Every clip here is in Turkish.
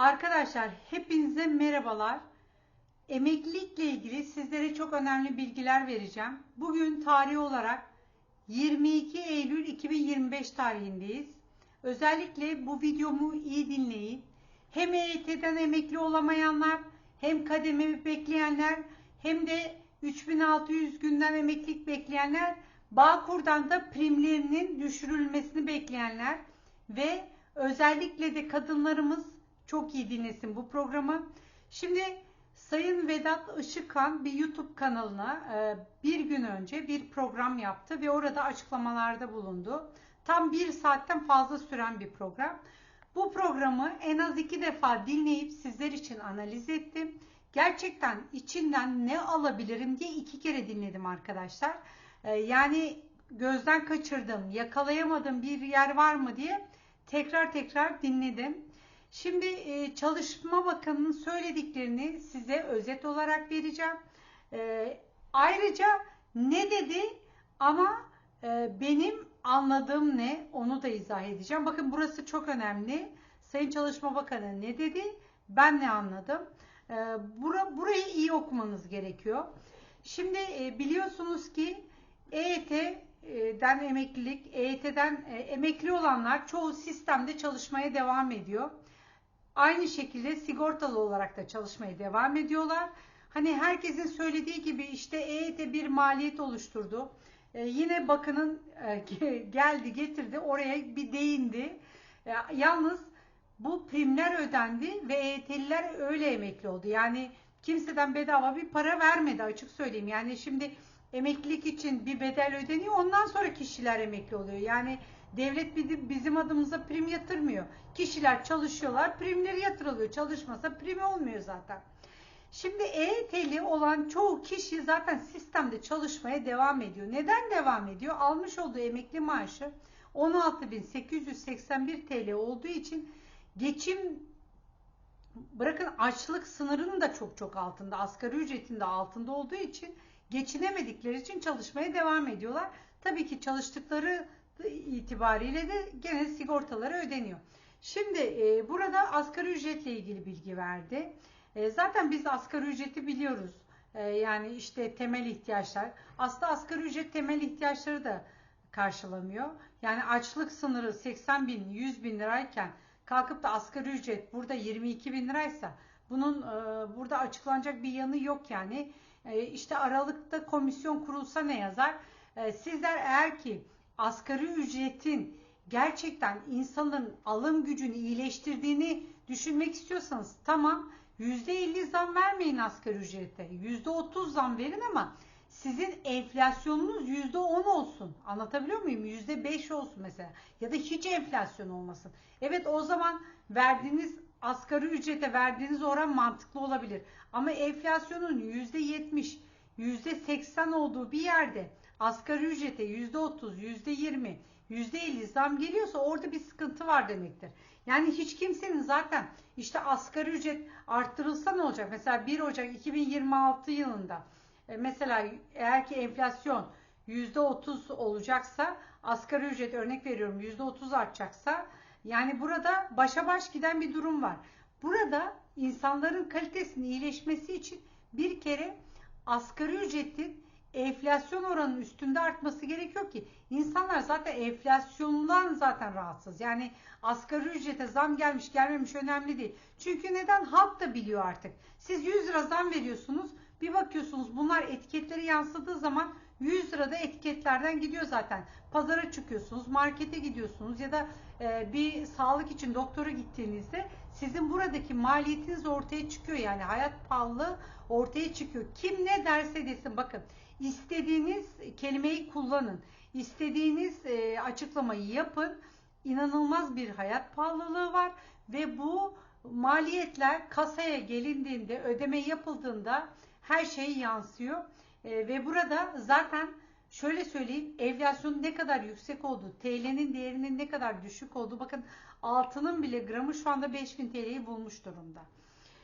Arkadaşlar hepinize merhabalar. Emeklilikle ilgili sizlere çok önemli bilgiler vereceğim. Bugün tarih olarak 22 Eylül 2025 tarihindeyiz. Özellikle bu videomu iyi dinleyin. Hem EYT'den emekli olamayanlar, hem kadememi bekleyenler, hem de 3600 günden emeklilik bekleyenler, Bağkur'dan da primlerinin düşürülmesini bekleyenler ve özellikle de kadınlarımız çok iyi dinlesin bu programı. Şimdi Sayın Vedat Işıkhan bir YouTube kanalına e, bir gün önce bir program yaptı ve orada açıklamalarda bulundu. Tam bir saatten fazla süren bir program. Bu programı en az iki defa dinleyip sizler için analiz ettim. Gerçekten içinden ne alabilirim diye iki kere dinledim arkadaşlar. E, yani gözden kaçırdım, yakalayamadığım bir yer var mı diye tekrar tekrar dinledim. Şimdi e, Çalışma Bakanı'nın söylediklerini size özet olarak vereceğim. E, ayrıca ne dedi ama e, benim anladığım ne onu da izah edeceğim. Bakın burası çok önemli. Sayın Çalışma Bakanı ne dedi? Ben ne anladım? Bura, burayı iyi okumanız gerekiyor. Şimdi biliyorsunuz ki EYT'den emeklilik, EYT'den emekli olanlar çoğu sistemde çalışmaya devam ediyor. Aynı şekilde sigortalı olarak da çalışmaya devam ediyorlar. Hani herkesin söylediği gibi işte EYT bir maliyet oluşturdu. Ee, yine bakının e, geldi getirdi oraya bir değindi. E, yalnız bu primler ödendi ve EYT'liler öyle emekli oldu. Yani kimseden bedava bir para vermedi açık söyleyeyim. Yani şimdi emeklilik için bir bedel ödeniyor ondan sonra kişiler emekli oluyor. Yani Devlet bizim adımıza prim yatırmıyor. Kişiler çalışıyorlar, primleri yatırılıyor. Çalışmasa primi olmuyor zaten. Şimdi EYT'li olan çoğu kişi zaten sistemde çalışmaya devam ediyor. Neden devam ediyor? Almış olduğu emekli maaşı 16.881 TL olduğu için geçim bırakın açlık sınırının da çok çok altında, asgari ücretin de altında olduğu için geçinemedikleri için çalışmaya devam ediyorlar. Tabii ki çalıştıkları itibariyle de gene sigortaları ödeniyor. Şimdi e, burada asgari ücretle ilgili bilgi verdi. E, zaten biz asgari ücreti biliyoruz. E, yani işte temel ihtiyaçlar. Aslında asgari ücret temel ihtiyaçları da karşılamıyor. Yani açlık sınırı 80 bin, 100 bin lirayken kalkıp da asgari ücret burada 22 bin liraysa bunun e, burada açıklanacak bir yanı yok yani. E, işte Aralık'ta komisyon kurulsa ne yazar? E, sizler eğer ki asgari ücretin gerçekten insanın alım gücünü iyileştirdiğini düşünmek istiyorsanız tamam %50 zam vermeyin asgari ücrete. %30 zam verin ama sizin enflasyonunuz %10 olsun. Anlatabiliyor muyum? %5 olsun mesela. Ya da hiç enflasyon olmasın. Evet o zaman verdiğiniz asgari ücrete verdiğiniz oran mantıklı olabilir. Ama enflasyonun %70, %80 olduğu bir yerde asgari ücrete %30, %20, %50 zam geliyorsa orada bir sıkıntı var demektir. Yani hiç kimsenin zaten işte asgari ücret arttırılsa ne olacak? Mesela 1 Ocak 2026 yılında e, mesela eğer ki enflasyon %30 olacaksa asgari ücret örnek veriyorum %30 artacaksa yani burada başa baş giden bir durum var. Burada insanların kalitesinin iyileşmesi için bir kere asgari ücretin enflasyon oranının üstünde artması gerekiyor ki insanlar zaten enflasyondan zaten rahatsız. Yani asgari ücrete zam gelmiş gelmemiş önemli değil. Çünkü neden? Halk da biliyor artık. Siz 100 lira zam veriyorsunuz. Bir bakıyorsunuz bunlar etiketleri yansıdığı zaman 100 lirada etiketlerden gidiyor zaten. Pazara çıkıyorsunuz, markete gidiyorsunuz ya da e, bir sağlık için doktora gittiğinizde sizin buradaki maliyetiniz ortaya çıkıyor. Yani hayat pahalı ortaya çıkıyor. Kim ne derse desin bakın istediğiniz kelimeyi kullanın. İstediğiniz e, açıklamayı yapın. İnanılmaz bir hayat pahalılığı var ve bu maliyetler kasaya gelindiğinde, ödeme yapıldığında her şey yansıyor. E, ve burada zaten şöyle söyleyeyim, enflasyonun ne kadar yüksek olduğu, TL'nin değerinin ne kadar düşük olduğu, bakın altının bile gramı şu anda 5000 TL'yi bulmuş durumda.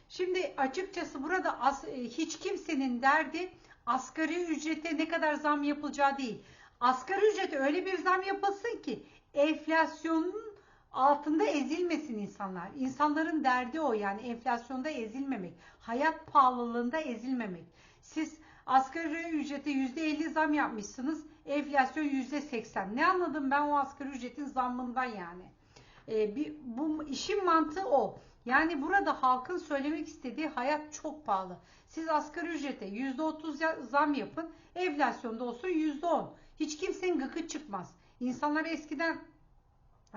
Şimdi açıkçası burada as, e, hiç kimsenin derdi asgari ücrete ne kadar zam yapılacağı değil. Asgari ücrete öyle bir zam yapılsın ki enflasyonun altında ezilmesin insanlar. İnsanların derdi o yani enflasyonda ezilmemek, hayat pahalılığında ezilmemek. Siz asgari ücrete %50 zam yapmışsınız, enflasyon %80. Ne anladım ben o asgari ücretin zammından yani? Ee, bir, bu işin mantığı o. Yani burada halkın söylemek istediği hayat çok pahalı. Siz asgari ücrete %30 zam yapın, enflasyonda olsun %10. Hiç kimsenin gıkı çıkmaz. İnsanlar eskiden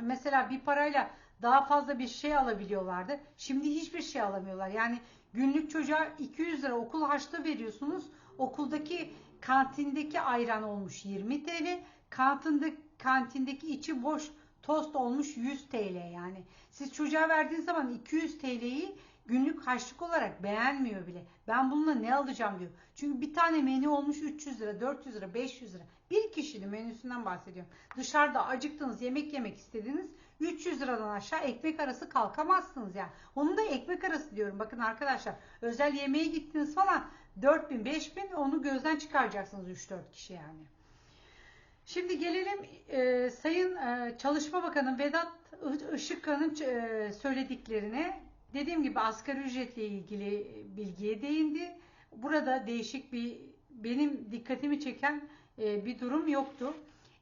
mesela bir parayla daha fazla bir şey alabiliyorlardı. Şimdi hiçbir şey alamıyorlar. Yani günlük çocuğa 200 lira okul harçlığı veriyorsunuz. Okuldaki kantindeki ayran olmuş 20 TL. Kantinde, kantindeki içi boş tost olmuş 100 TL yani. Siz çocuğa verdiğiniz zaman 200 TL'yi günlük harçlık olarak beğenmiyor bile. Ben bununla ne alacağım diyor. Çünkü bir tane menü olmuş 300 lira, 400 lira, 500 lira. Bir kişinin menüsünden bahsediyorum. Dışarıda acıktınız, yemek yemek istediniz. 300 liradan aşağı ekmek arası kalkamazsınız yani. Onun da ekmek arası diyorum. Bakın arkadaşlar özel yemeğe gittiniz falan 4000 5000 onu gözden çıkaracaksınız 3-4 kişi yani. Şimdi gelelim e, Sayın e, Çalışma Bakanı Vedat Işıkkan'ın e, söylediklerine. Dediğim gibi asgari ücretle ilgili bilgiye değindi. Burada değişik bir benim dikkatimi çeken e, bir durum yoktu.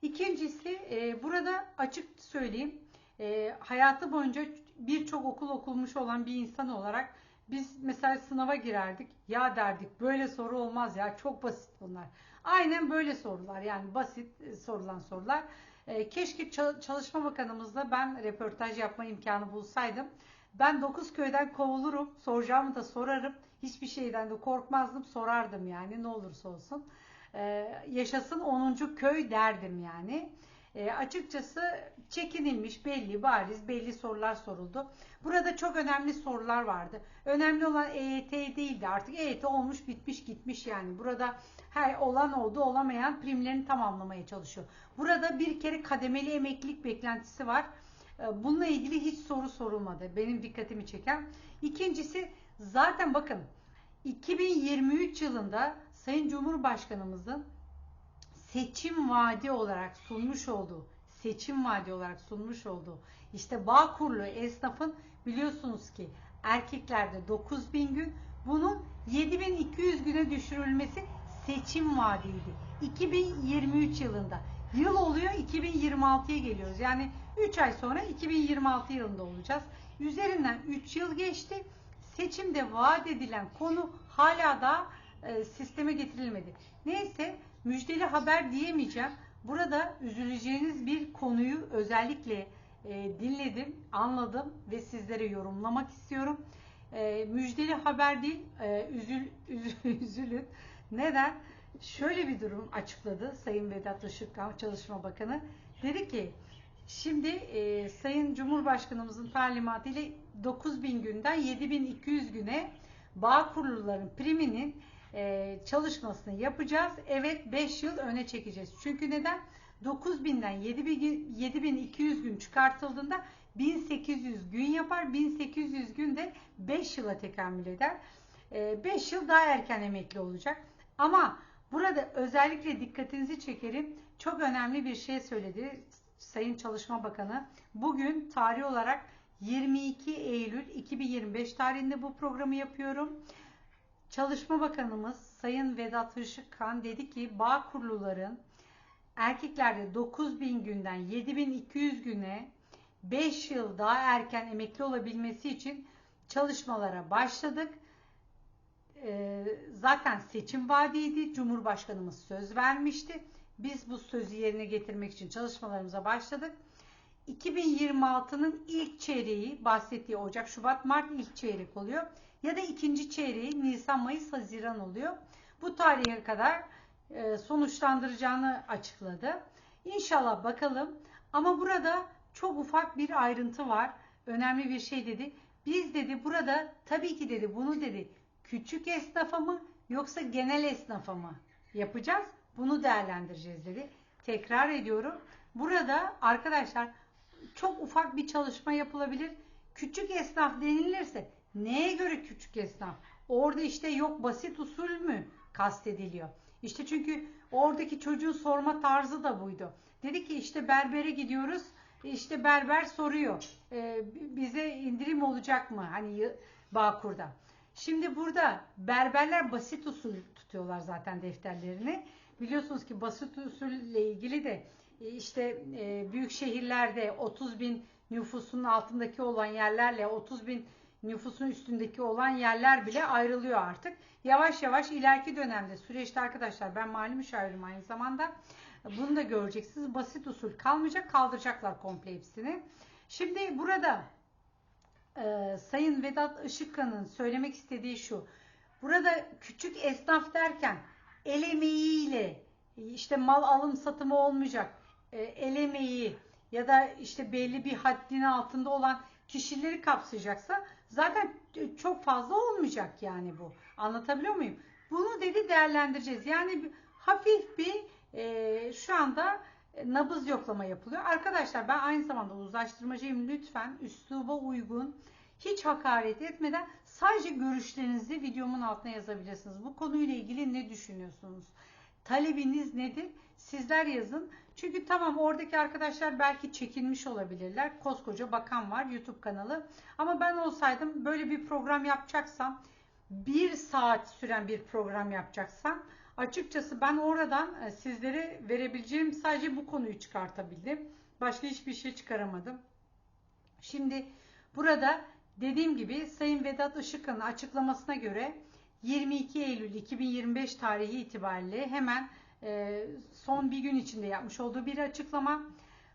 İkincisi e, burada açık söyleyeyim e, hayatı boyunca birçok okul okulmuş olan bir insan olarak biz mesela sınava girerdik. Ya derdik böyle soru olmaz ya çok basit bunlar. Aynen böyle sorular yani basit sorulan sorular. keşke Çalışma Bakanımızla ben röportaj yapma imkanı bulsaydım. Ben dokuz köyden kovulurum. Soracağımı da sorarım. Hiçbir şeyden de korkmazdım. Sorardım yani ne olursa olsun. Ee, yaşasın 10. köy derdim yani. E, açıkçası çekinilmiş belli bariz belli sorular soruldu. Burada çok önemli sorular vardı. Önemli olan EYT değildi artık EYT olmuş bitmiş gitmiş yani. Burada her olan oldu olamayan primlerini tamamlamaya çalışıyor. Burada bir kere kademeli emeklilik beklentisi var. Ee, bununla ilgili hiç soru sorulmadı. Benim dikkatimi çeken. İkincisi zaten bakın 2023 yılında Sayın Cumhurbaşkanımızın seçim vaadi olarak sunmuş olduğu seçim vaadi olarak sunmuş olduğu işte bağ kurulu esnafın biliyorsunuz ki erkeklerde 9000 gün bunun 7200 güne düşürülmesi seçim vaadiydi. 2023 yılında. Yıl oluyor 2026'ya geliyoruz. Yani 3 ay sonra 2026 yılında olacağız. Üzerinden 3 yıl geçti. Seçimde vaat edilen konu hala da e, sisteme getirilmedi. Neyse müjdeli haber diyemeyeceğim. Burada üzüleceğiniz bir konuyu özellikle e, dinledim, anladım ve sizlere yorumlamak istiyorum. E, müjdeli haber değil, e, üzül, üzül, üzülün. Neden? Şöyle bir durum açıkladı Sayın Vedat Işıkkan, Çalışma Bakanı. Dedi ki, şimdi e, Sayın Cumhurbaşkanımızın talimatı ile 9000 günden 7200 güne bağ kurulların priminin e, çalışmasını yapacağız. Evet 5 yıl öne çekeceğiz. Çünkü neden? 9000'den 7200 gün çıkartıldığında 1800 gün yapar. 1800 gün de 5 yıla tekamül eder. 5 e, yıl daha erken emekli olacak. Ama burada özellikle dikkatinizi çekerim. Çok önemli bir şey söyledi Sayın Çalışma Bakanı. Bugün tarih olarak 22 Eylül 2025 tarihinde bu programı yapıyorum. Çalışma Bakanımız Sayın Vedat Işıkkan dedi ki bağ kuruluların erkeklerde 9000 günden 7200 güne 5 yıl daha erken emekli olabilmesi için çalışmalara başladık. Ee, zaten seçim vaadiydi. Cumhurbaşkanımız söz vermişti. Biz bu sözü yerine getirmek için çalışmalarımıza başladık. 2026'nın ilk çeyreği bahsettiği Ocak, Şubat, Mart ilk çeyrek oluyor ya da ikinci çeyreği Nisan, Mayıs, Haziran oluyor. Bu tarihe kadar e, sonuçlandıracağını açıkladı. İnşallah bakalım. Ama burada çok ufak bir ayrıntı var. Önemli bir şey dedi. Biz dedi burada tabii ki dedi bunu dedi küçük esnafa mı yoksa genel esnafa mı yapacağız? Bunu değerlendireceğiz dedi. Tekrar ediyorum. Burada arkadaşlar çok ufak bir çalışma yapılabilir. Küçük esnaf denilirse Neye göre küçük esnaf? Orada işte yok basit usul mü kastediliyor? İşte çünkü oradaki çocuğun sorma tarzı da buydu. Dedi ki işte berbere gidiyoruz. işte berber soruyor. E, bize indirim olacak mı? Hani Bağkur'da. Şimdi burada berberler basit usul tutuyorlar zaten defterlerini. Biliyorsunuz ki basit usulle ilgili de e, işte e, büyük şehirlerde 30 bin nüfusunun altındaki olan yerlerle 30 bin nüfusun üstündeki olan yerler bile ayrılıyor artık. Yavaş yavaş ileriki dönemde süreçte arkadaşlar ben mali müşavirim aynı zamanda bunu da göreceksiniz. Basit usul kalmayacak kaldıracaklar komple hepsini. Şimdi burada e, Sayın Vedat Işıkkan'ın söylemek istediği şu. Burada küçük esnaf derken el emeğiyle işte mal alım satımı olmayacak. E, el emeği ya da işte belli bir haddin altında olan kişileri kapsayacaksa zaten çok fazla olmayacak yani bu. Anlatabiliyor muyum? Bunu dedi değerlendireceğiz. Yani hafif bir e, şu anda nabız yoklama yapılıyor. Arkadaşlar ben aynı zamanda uzlaştırmacıyım. Lütfen üsluba uygun hiç hakaret etmeden sadece görüşlerinizi videomun altına yazabilirsiniz. Bu konuyla ilgili ne düşünüyorsunuz? Talebiniz nedir? Sizler yazın. Çünkü tamam oradaki arkadaşlar belki çekinmiş olabilirler. Koskoca bakan var YouTube kanalı. Ama ben olsaydım böyle bir program yapacaksam bir saat süren bir program yapacaksam açıkçası ben oradan e, sizlere verebileceğim sadece bu konuyu çıkartabildim. Başka hiçbir şey çıkaramadım. Şimdi burada dediğim gibi Sayın Vedat Işık'ın açıklamasına göre 22 Eylül 2025 tarihi itibariyle hemen e, son bir gün içinde yapmış olduğu bir açıklama.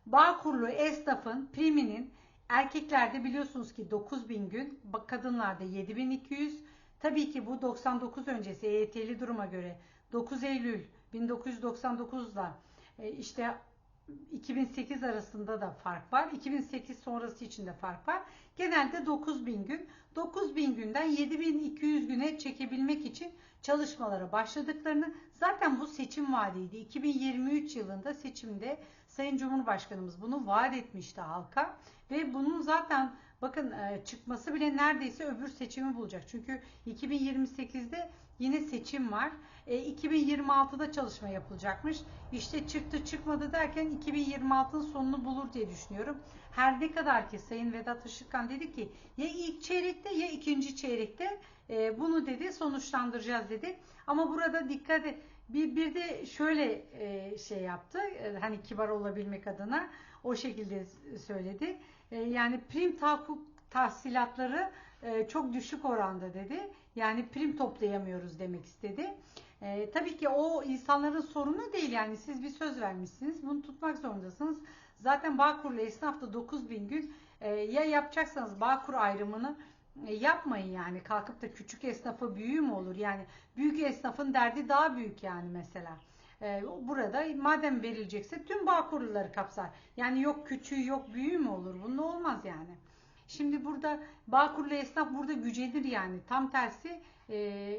Bağkurlu esnafın priminin erkeklerde biliyorsunuz ki 9000 gün, kadınlarda 7200. Tabii ki bu 99 öncesi EYT'li duruma göre 9 Eylül 1999'da e, işte 2008 arasında da fark var. 2008 sonrası için de fark var. Genelde 9000 gün. 9000 günden 7200 güne çekebilmek için çalışmalara başladıklarını zaten bu seçim vaadiydi. 2023 yılında seçimde Sayın Cumhurbaşkanımız bunu vaat etmişti halka ve bunun zaten bakın e, çıkması bile neredeyse öbür seçimi bulacak. Çünkü 2028'de yine seçim var. E, 2026'da çalışma yapılacakmış. İşte çıktı çıkmadı derken 2026'ın sonunu bulur diye düşünüyorum. Her ne kadar ki Sayın Vedat Işıkkan dedi ki ya ilk çeyrekte ya ikinci çeyrekte e, bunu dedi sonuçlandıracağız dedi. Ama burada dikkat et. Bir, bir de şöyle e, şey yaptı. e, hani kibar olabilmek adına o şekilde söyledi. E, yani prim tahakkuk tahsilatları e, çok düşük oranda dedi. Yani prim toplayamıyoruz demek istedi. E, tabii ki o insanların sorunu değil yani siz bir söz vermişsiniz bunu tutmak zorundasınız. Zaten Bağkur'la esnafta 9000 gün e, ya yapacaksanız Bağkur ayrımını e, yapmayın yani kalkıp da küçük esnafa büyüğü mü olur yani büyük esnafın derdi daha büyük yani mesela. E, burada madem verilecekse tüm Bağkurluları kapsar. Yani yok küçüğü yok büyüğü mü olur? Bunun olmaz yani. Şimdi burada Bağkurlu esnaf burada gücenir yani. Tam tersi e,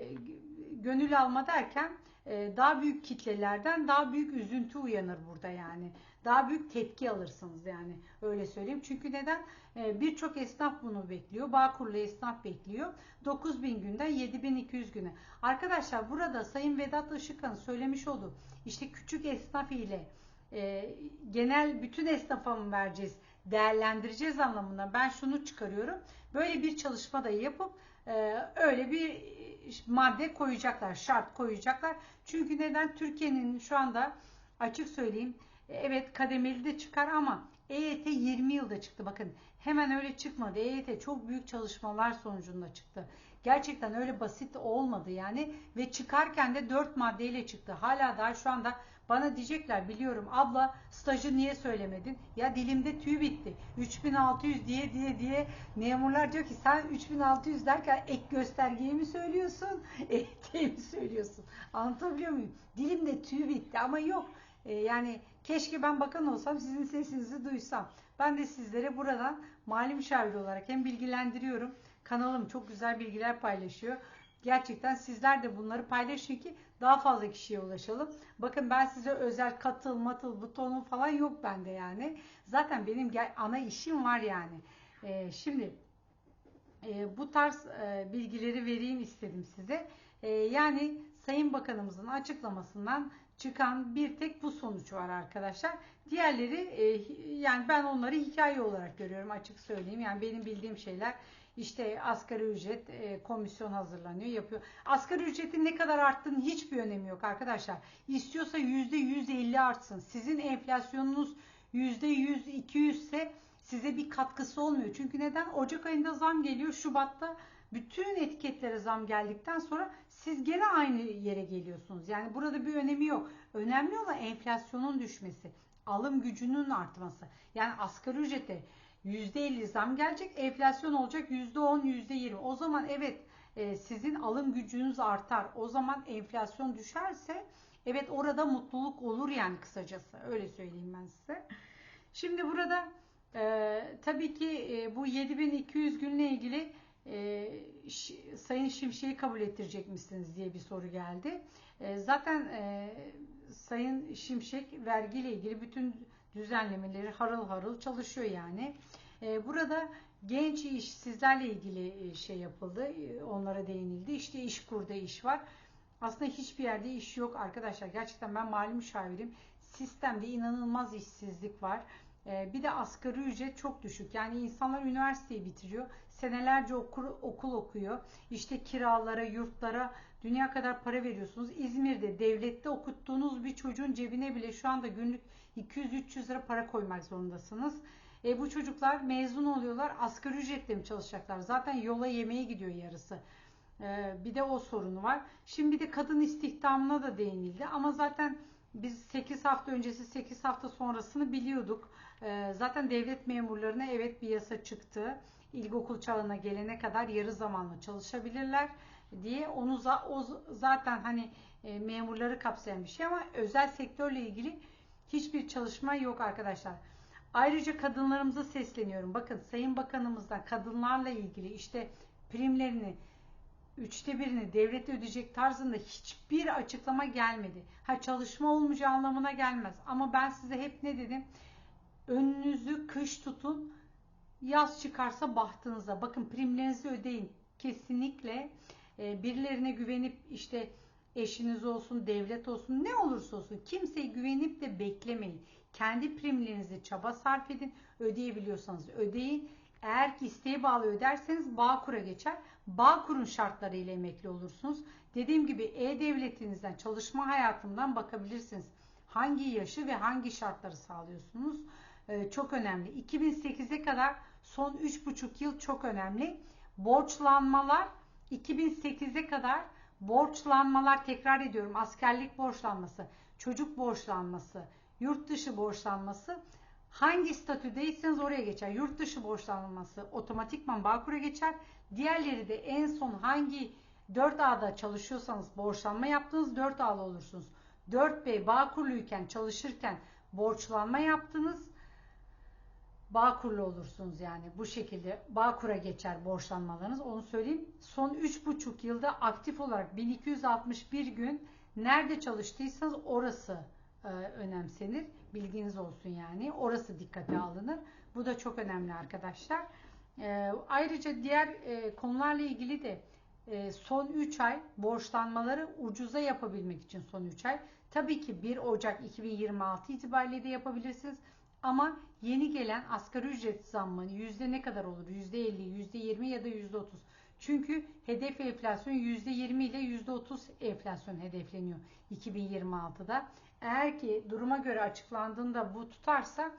gönül alma derken e, daha büyük kitlelerden daha büyük üzüntü uyanır burada yani. Daha büyük tepki alırsınız yani öyle söyleyeyim. Çünkü neden? E, Birçok esnaf bunu bekliyor. Bağkurlu esnaf bekliyor. 9000 günden 7200 güne. Arkadaşlar burada Sayın Vedat Işık'ın söylemiş olduğu işte küçük esnaf ile e, genel bütün esnafa mı vereceğiz, değerlendireceğiz anlamında ben şunu çıkarıyorum. Böyle bir çalışma da yapıp e, öyle bir madde koyacaklar, şart koyacaklar. Çünkü neden? Türkiye'nin şu anda açık söyleyeyim e, evet kademeli de çıkar ama EYT 20 yılda çıktı. Bakın hemen öyle çıkmadı. EYT çok büyük çalışmalar sonucunda çıktı. Gerçekten öyle basit olmadı yani ve çıkarken de 4 maddeyle çıktı. Hala daha şu anda bana diyecekler biliyorum abla stajı niye söylemedin? Ya dilimde tüy bitti. 3600 diye diye diye memurlar diyor ki sen 3600 derken ek göstergeyi mi söylüyorsun? EYT'yi mi söylüyorsun? Anlatabiliyor muyum? Dilimde tüy bitti ama yok. Ee, yani keşke ben bakan olsam sizin sesinizi duysam. Ben de sizlere buradan mali müşavir olarak hem bilgilendiriyorum. Kanalım çok güzel bilgiler paylaşıyor. Gerçekten sizler de bunları paylaşın ki daha fazla kişiye ulaşalım. Bakın ben size özel katıl matıl butonu falan yok bende yani. Zaten benim ana işim var yani. Ee, şimdi e, bu tarz e, bilgileri vereyim istedim size. E, yani Sayın Bakanımızın açıklamasından çıkan bir tek bu sonuç var arkadaşlar. Diğerleri e, yani ben onları hikaye olarak görüyorum açık söyleyeyim. Yani benim bildiğim şeyler işte asgari ücret e, komisyon hazırlanıyor, yapıyor. Asgari ücretin ne kadar arttığının hiçbir önemi yok arkadaşlar. İstiyorsa %150 artsın. Sizin enflasyonunuz %100, 200 ise size bir katkısı olmuyor. Çünkü neden? Ocak ayında zam geliyor. Şubat'ta bütün etiketlere zam geldikten sonra siz gene aynı yere geliyorsunuz. Yani burada bir önemi yok. Önemli olan enflasyonun düşmesi, alım gücünün artması. Yani asgari ücrete %50 zam gelecek, enflasyon olacak %10, %20. O zaman evet e, sizin alım gücünüz artar. O zaman enflasyon düşerse evet orada mutluluk olur yani kısacası. Öyle söyleyeyim ben size. Şimdi burada e, tabii ki e, bu 7200 günle ilgili e, Sayın Şimşek'i kabul ettirecek misiniz diye bir soru geldi. E, zaten e, Sayın Şimşek vergiyle ilgili bütün düzenlemeleri harıl harıl çalışıyor yani. E, burada genç işsizlerle ilgili e, şey yapıldı. E, onlara değinildi. İşte iş kurda iş var. Aslında hiçbir yerde iş yok arkadaşlar. Gerçekten ben mali müşavirim. Sistemde inanılmaz işsizlik var. Bir de asgari ücret çok düşük. Yani insanlar üniversiteyi bitiriyor. Senelerce okul, okuyor. İşte kiralara, yurtlara dünya kadar para veriyorsunuz. İzmir'de devlette okuttuğunuz bir çocuğun cebine bile şu anda günlük 200-300 lira para koymak zorundasınız. E, bu çocuklar mezun oluyorlar. Asgari ücretle mi çalışacaklar? Zaten yola yemeğe gidiyor yarısı. E, bir de o sorunu var. Şimdi de kadın istihdamına da değinildi. Ama zaten biz 8 hafta öncesi 8 hafta sonrasını biliyorduk. E, zaten devlet memurlarına evet bir yasa çıktı. İlkokul çağına gelene kadar yarı zamanlı çalışabilirler diye onu o zaten hani e, memurları kapsayan bir şey ama özel sektörle ilgili hiçbir çalışma yok arkadaşlar. Ayrıca kadınlarımıza sesleniyorum. Bakın Sayın Bakanımızdan kadınlarla ilgili işte primlerini üçte birini devlet ödeyecek tarzında hiçbir açıklama gelmedi. Ha çalışma olmayacağı anlamına gelmez. Ama ben size hep ne dedim? Önünüzü kış tutun. Yaz çıkarsa bahtınıza. Bakın primlerinizi ödeyin. Kesinlikle birilerine güvenip işte eşiniz olsun, devlet olsun, ne olursa olsun kimseye güvenip de beklemeyin. Kendi primlerinizi çaba sarf edin. Ödeyebiliyorsanız ödeyin. Eğer ki isteğe bağlı öderseniz Bağkur'a geçer. Bağkur'un şartlarıyla emekli olursunuz. Dediğim gibi E-Devletinizden, çalışma hayatından bakabilirsiniz. Hangi yaşı ve hangi şartları sağlıyorsunuz? Ee, çok önemli. 2008'e kadar son 3,5 yıl çok önemli. Borçlanmalar 2008'e kadar borçlanmalar tekrar ediyorum. Askerlik borçlanması, çocuk borçlanması, yurt dışı borçlanması hangi statüdeyseniz oraya geçer. Yurt dışı borçlanması otomatikman Bağkur'a geçer. Diğerleri de en son hangi 4A'da çalışıyorsanız borçlanma yaptınız 4A'lı olursunuz. 4B Bağkurluyken çalışırken borçlanma yaptınız Bağkurlu olursunuz yani bu şekilde Bağkur'a geçer borçlanmalarınız onu söyleyeyim. Son 3,5 yılda aktif olarak 1261 gün nerede çalıştıysanız orası e, önemsenir. Bilginiz olsun yani. Orası dikkate alınır. Bu da çok önemli arkadaşlar. E, ayrıca diğer e, konularla ilgili de son 3 ay borçlanmaları ucuza yapabilmek için son 3 ay. Tabii ki 1 Ocak 2026 itibariyle de yapabilirsiniz. Ama yeni gelen asgari ücret zammı yüzde ne kadar olur? Yüzde 50, yüzde 20 ya da yüzde 30. Çünkü hedef enflasyon yüzde 20 ile yüzde 30 enflasyon hedefleniyor 2026'da. Eğer ki duruma göre açıklandığında bu tutarsa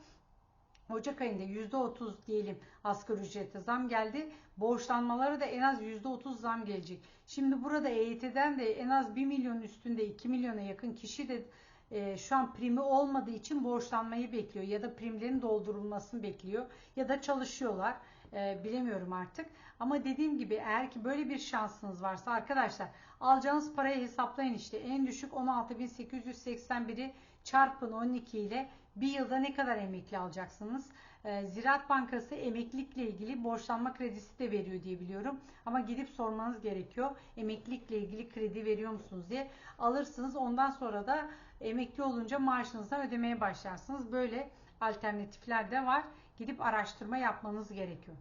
Ocak ayında yüzde 30 diyelim asgari ücrete zam geldi. Borçlanmaları da en az yüzde 30 zam gelecek. Şimdi burada EYT'den de en az 1 milyon üstünde 2 milyona yakın kişi de e, şu an primi olmadığı için borçlanmayı bekliyor ya da primlerin doldurulmasını bekliyor ya da çalışıyorlar. E, bilemiyorum artık. Ama dediğim gibi eğer ki böyle bir şansınız varsa arkadaşlar alacağınız parayı hesaplayın işte en düşük 16.881'i çarpın 12 ile bir yılda ne kadar emekli alacaksınız? Ee, Ziraat Bankası emeklilikle ilgili borçlanma kredisi de veriyor diye biliyorum. Ama gidip sormanız gerekiyor. Emeklilikle ilgili kredi veriyor musunuz diye. Alırsınız. Ondan sonra da emekli olunca maaşınızdan ödemeye başlarsınız. Böyle alternatifler de var. Gidip araştırma yapmanız gerekiyor.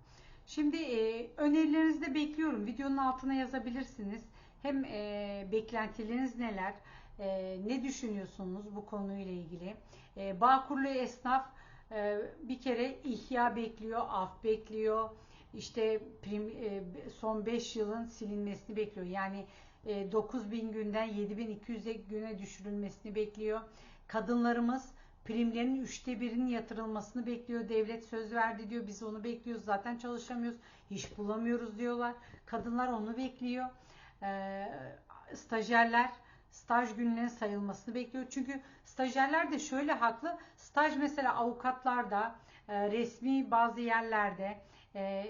Şimdi e, önerilerinizi de bekliyorum. Videonun altına yazabilirsiniz. hem e, beklentileriniz neler, e, ne düşünüyorsunuz bu konuyla ilgili. E, Bağkurlu esnaf e, bir kere ihya bekliyor, af bekliyor. İşte prim, e, son 5 yılın silinmesini bekliyor. Yani e, 9000 günden 7200 güne düşürülmesini bekliyor. Kadınlarımız primlerin üçte birinin yatırılmasını bekliyor. Devlet söz verdi diyor. Biz onu bekliyoruz. Zaten çalışamıyoruz. iş bulamıyoruz diyorlar. Kadınlar onu bekliyor. E, stajyerler staj günlerinin sayılmasını bekliyor. Çünkü stajyerler de şöyle haklı. Staj mesela avukatlarda, e, resmi bazı yerlerde, e,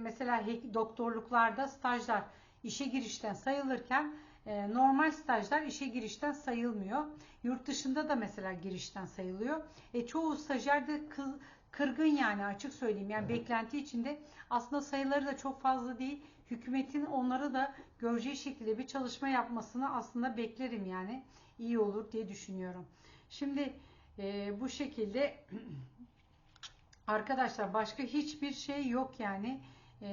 mesela doktorluklarda stajlar işe girişten sayılırken e, normal stajlar işe girişten sayılmıyor. Yurt dışında da mesela girişten sayılıyor. E, çoğu stajyer de kırgın yani açık söyleyeyim. Yani beklenti içinde aslında sayıları da çok fazla değil. Hükümetin onları da göreceği şekilde bir çalışma yapmasını aslında beklerim yani. iyi olur diye düşünüyorum. Şimdi e, bu şekilde arkadaşlar başka hiçbir şey yok yani. E,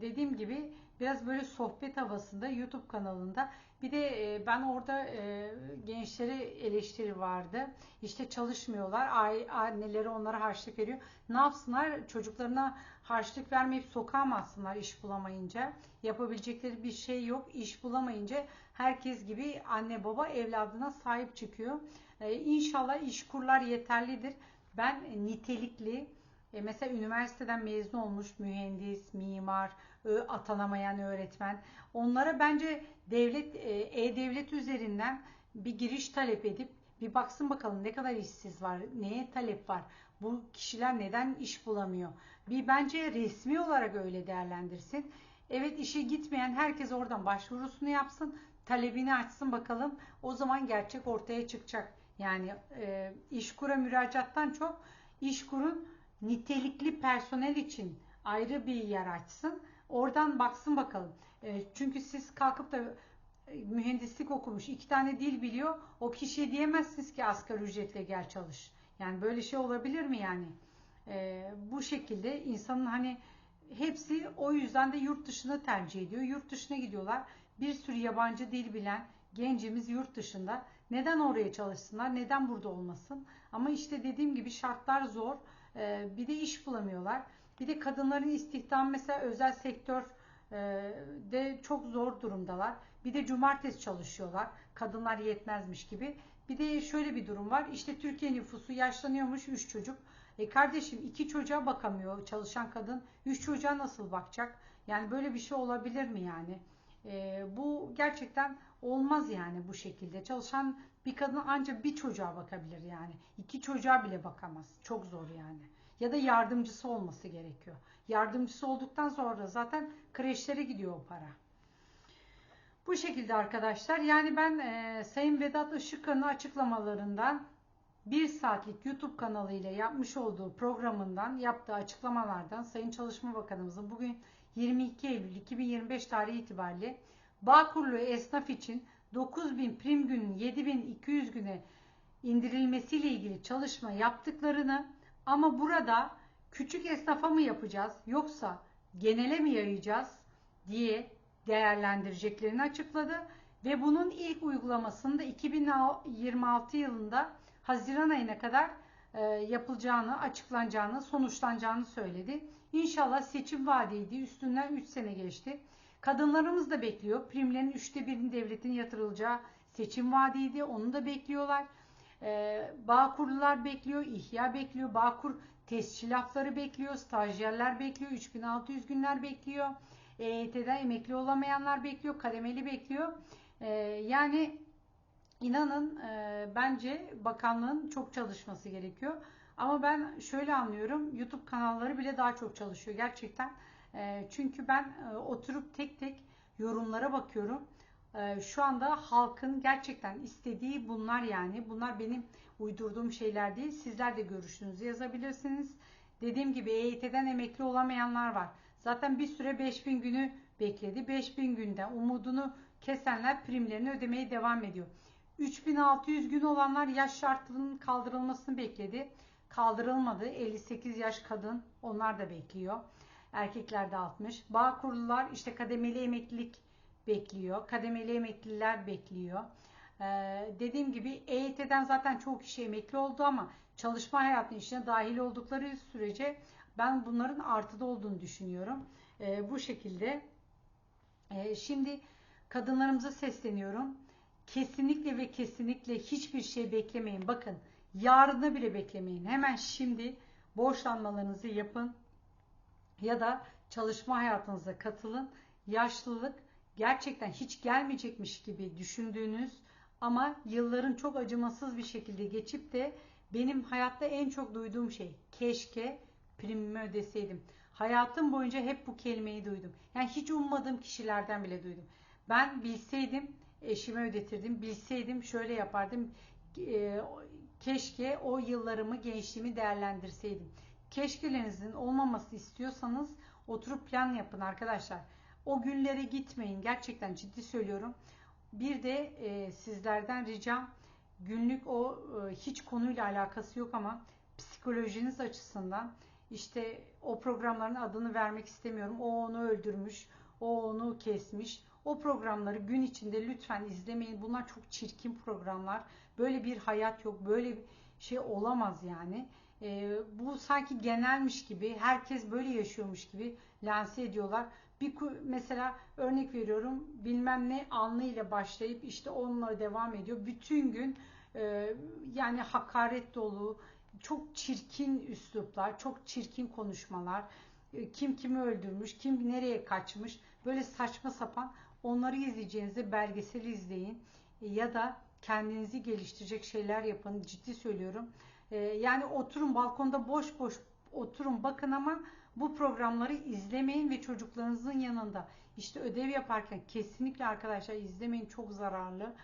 dediğim gibi biraz böyle sohbet havasında YouTube kanalında bir de e, ben orada e, gençlere eleştiri vardı. İşte çalışmıyorlar. Anneleri onlara harçlık veriyor. Ne yapsınlar? Çocuklarına harçlık vermeyip atsınlar iş bulamayınca? Yapabilecekleri bir şey yok. İş bulamayınca herkes gibi anne baba evladına sahip çıkıyor. E, inşallah iş kurlar yeterlidir. Ben nitelikli mesela üniversiteden mezun olmuş mühendis, mimar, atanamayan öğretmen. Onlara bence devlet e, e-devlet üzerinden bir giriş talep edip bir baksın bakalım ne kadar işsiz var, neye talep var, bu kişiler neden iş bulamıyor. Bir bence resmi olarak öyle değerlendirsin. Evet işe gitmeyen herkes oradan başvurusunu yapsın, talebini açsın bakalım. O zaman gerçek ortaya çıkacak. Yani e, işkura müracaattan çok işkurun nitelikli personel için ayrı bir yer açsın. Oradan baksın bakalım. E, çünkü siz kalkıp da e, mühendislik okumuş, iki tane dil biliyor. O kişiye diyemezsiniz ki asgari ücretle gel çalış. Yani böyle şey olabilir mi yani? E, bu şekilde insanın hani hepsi o yüzden de yurt dışını tercih ediyor. Yurt dışına gidiyorlar. Bir sürü yabancı dil bilen gencimiz yurt dışında. Neden oraya çalışsınlar? Neden burada olmasın? Ama işte dediğim gibi şartlar zor. E, bir de iş bulamıyorlar. Bir de kadınların istihdam mesela özel sektör e, de çok zor durumdalar. Bir de cumartesi çalışıyorlar. Kadınlar yetmezmiş gibi. Bir de şöyle bir durum var. İşte Türkiye nüfusu yaşlanıyormuş 3 çocuk. E kardeşim iki çocuğa bakamıyor çalışan kadın. 3 çocuğa nasıl bakacak? Yani böyle bir şey olabilir mi yani? E, bu gerçekten olmaz yani bu şekilde. Çalışan bir kadın ancak bir çocuğa bakabilir yani. İki çocuğa bile bakamaz. Çok zor yani ya da yardımcısı olması gerekiyor. Yardımcısı olduktan sonra zaten kreşlere gidiyor o para. Bu şekilde arkadaşlar. Yani ben e, Sayın Vedat Işıkkan'ın açıklamalarından bir saatlik YouTube kanalı ile yapmış olduğu programından yaptığı açıklamalardan Sayın Çalışma Bakanımızın bugün 22 Eylül 2025 tarihi itibariyle Bağkurlu esnaf için 9000 prim günün 7200 güne indirilmesiyle ilgili çalışma yaptıklarını ama burada küçük esnafa mı yapacağız yoksa genele mi yayacağız diye değerlendireceklerini açıkladı ve bunun ilk uygulamasını da 2026 yılında Haziran ayına kadar yapılacağını, açıklanacağını, sonuçlanacağını söyledi. İnşallah seçim vaadiydi. Üstünden 3 sene geçti. Kadınlarımız da bekliyor. Primlerin üçte birinin devletin yatırılacağı seçim vaadiydi. Onu da bekliyorlar. Ee, Bağkurlular bekliyor, İhya bekliyor, Bağkur tescilafları bekliyor, stajyerler bekliyor, 3600 günler bekliyor. EYT'den emekli olamayanlar bekliyor, kademeli bekliyor. Yani inanın e, bence bakanlığın çok çalışması gerekiyor. Ama ben şöyle anlıyorum, YouTube kanalları bile daha çok çalışıyor gerçekten. E, çünkü ben e, oturup tek tek yorumlara bakıyorum. Ee, şu anda halkın gerçekten istediği bunlar yani. Bunlar benim uydurduğum şeyler değil. Sizler de görüşünüzü yazabilirsiniz. Dediğim gibi EYT'den emekli olamayanlar var. Zaten bir süre 5000 günü bekledi. 5000 günde umudunu kesenler primlerini ödemeye devam ediyor. 3600 gün olanlar yaş şartının kaldırılmasını bekledi. Kaldırılmadı. 58 yaş kadın onlar da bekliyor. Erkekler de 60. Bağ kurulular işte kademeli emeklilik bekliyor. Kademeli emekliler bekliyor. Ee, dediğim gibi EYT'den zaten çoğu kişi emekli oldu ama çalışma hayatının içine dahil oldukları sürece ben bunların artıda olduğunu düşünüyorum. Ee, bu şekilde. Ee, şimdi kadınlarımıza sesleniyorum. Kesinlikle ve kesinlikle hiçbir şey beklemeyin. Bakın yarını bile beklemeyin. Hemen şimdi borçlanmalarınızı yapın ya da çalışma hayatınıza katılın. Yaşlılık gerçekten hiç gelmeyecekmiş gibi düşündüğünüz ama yılların çok acımasız bir şekilde geçip de benim hayatta en çok duyduğum şey keşke primimi ödeseydim. Hayatım boyunca hep bu kelimeyi duydum. Yani hiç ummadığım kişilerden bile duydum. Ben bilseydim eşime ödetirdim. Bilseydim şöyle yapardım. E, keşke o yıllarımı, gençliğimi değerlendirseydim. Keşkelerinizin olmaması istiyorsanız oturup plan yapın arkadaşlar. O günlere gitmeyin. Gerçekten ciddi söylüyorum. Bir de e, sizlerden ricam günlük o e, hiç konuyla alakası yok ama psikolojiniz açısından işte o programların adını vermek istemiyorum. O onu öldürmüş, o onu kesmiş. O programları gün içinde lütfen izlemeyin. Bunlar çok çirkin programlar. Böyle bir hayat yok. Böyle şey olamaz yani. E, bu sanki genelmiş gibi, herkes böyle yaşıyormuş gibi lanse ediyorlar. Bir mesela örnek veriyorum bilmem ne anlı ile başlayıp işte onunla devam ediyor. Bütün gün e, yani hakaret dolu, çok çirkin üsluplar, çok çirkin konuşmalar, e, kim kimi öldürmüş, kim nereye kaçmış, böyle saçma sapan onları izleyeceğinize belgesel izleyin e, ya da kendinizi geliştirecek şeyler yapın. Ciddi söylüyorum. E, yani oturun balkonda boş boş oturun bakın ama bu programları izlemeyin ve çocuklarınızın yanında işte ödev yaparken kesinlikle arkadaşlar izlemeyin çok zararlı.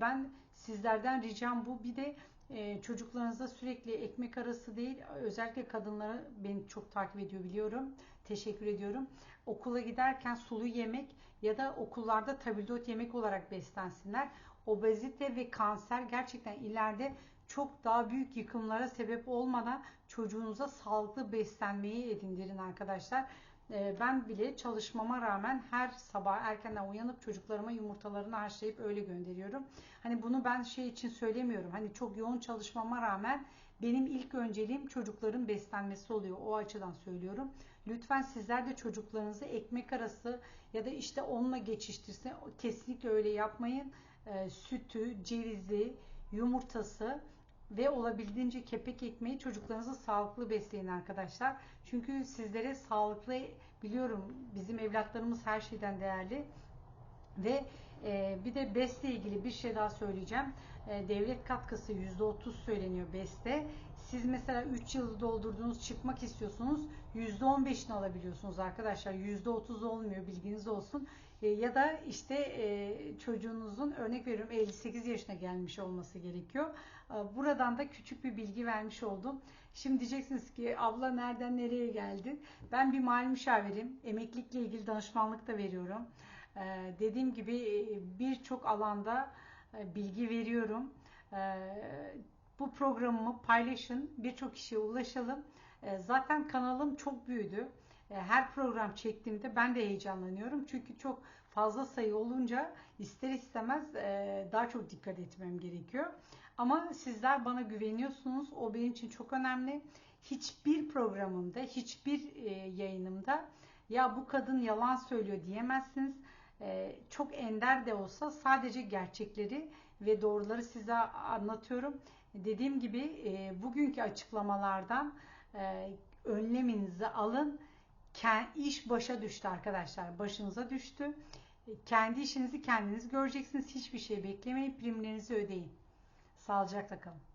Ben sizlerden ricam bu. Bir de e, çocuklarınıza sürekli ekmek arası değil, özellikle kadınlara beni çok takip ediyor biliyorum. Teşekkür ediyorum. Okula giderken sulu yemek ya da okullarda tabildot yemek olarak beslensinler. Obezite ve kanser gerçekten ileride çok daha büyük yıkımlara sebep olmadan çocuğunuza sağlıklı beslenmeyi edindirin arkadaşlar. Ee, ben bile çalışmama rağmen her sabah erkenden uyanıp çocuklarıma yumurtalarını haşlayıp öyle gönderiyorum. Hani bunu ben şey için söylemiyorum. Hani çok yoğun çalışmama rağmen benim ilk önceliğim çocukların beslenmesi oluyor. O açıdan söylüyorum. Lütfen sizler de çocuklarınızı ekmek arası ya da işte onunla geçiştirsin. Kesinlikle öyle yapmayın. E, sütü, cevizi, yumurtası ve olabildiğince kepek ekmeği çocuklarınızı sağlıklı besleyin arkadaşlar. Çünkü sizlere sağlıklı biliyorum bizim evlatlarımız her şeyden değerli ve e, bir de BES'le ilgili bir şey daha söyleyeceğim. E, devlet katkısı %30 söyleniyor BES'te. Siz mesela 3 yılı doldurduğunuz çıkmak istiyorsunuz. %15'ini alabiliyorsunuz arkadaşlar. %30 olmuyor bilginiz olsun. E, ya da işte e, çocuğunuzun örnek veriyorum 58 yaşına gelmiş olması gerekiyor. E, buradan da küçük bir bilgi vermiş oldum. Şimdi diyeceksiniz ki abla nereden nereye geldin? Ben bir mali müşavirim. Emeklilikle ilgili danışmanlık da veriyorum. Dediğim gibi birçok alanda bilgi veriyorum. Bu programımı paylaşın. Birçok kişiye ulaşalım. E, zaten kanalım çok büyüdü. E, her program çektiğimde ben de heyecanlanıyorum. Çünkü çok fazla sayı olunca ister istemez e, daha çok dikkat etmem gerekiyor. Ama sizler bana güveniyorsunuz. O benim için çok önemli. Hiçbir programımda, hiçbir e, yayınımda ya bu kadın yalan söylüyor diyemezsiniz. Çok ender de olsa sadece gerçekleri ve doğruları size anlatıyorum. Dediğim gibi bugünkü açıklamalardan önleminizi alın iş başa düştü arkadaşlar. Başınıza düştü. Kendi işinizi kendiniz göreceksiniz. Hiçbir şey beklemeyin. Primlerinizi ödeyin. Sağlıcakla kalın.